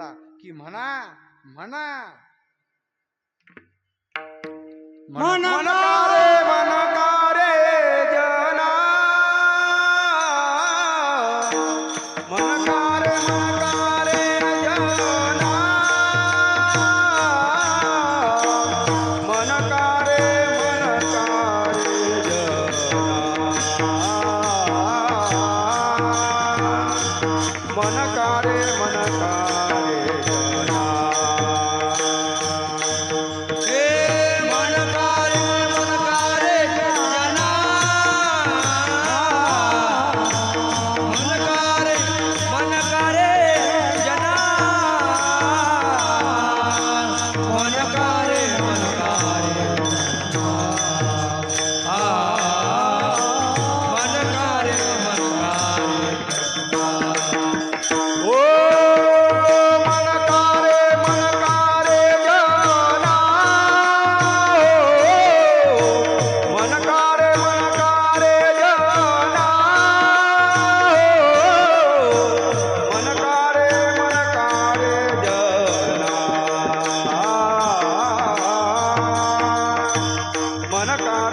आपल्याला की म्हणा. म्हणा. म्हणा. તારે મન તારે. Guanacaste.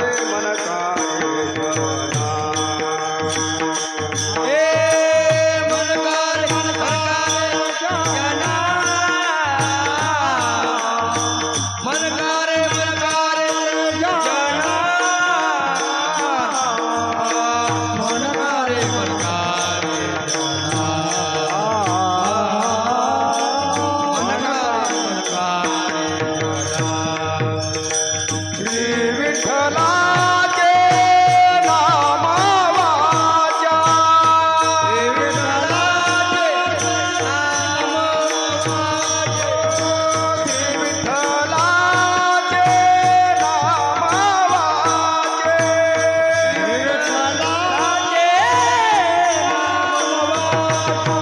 Bye.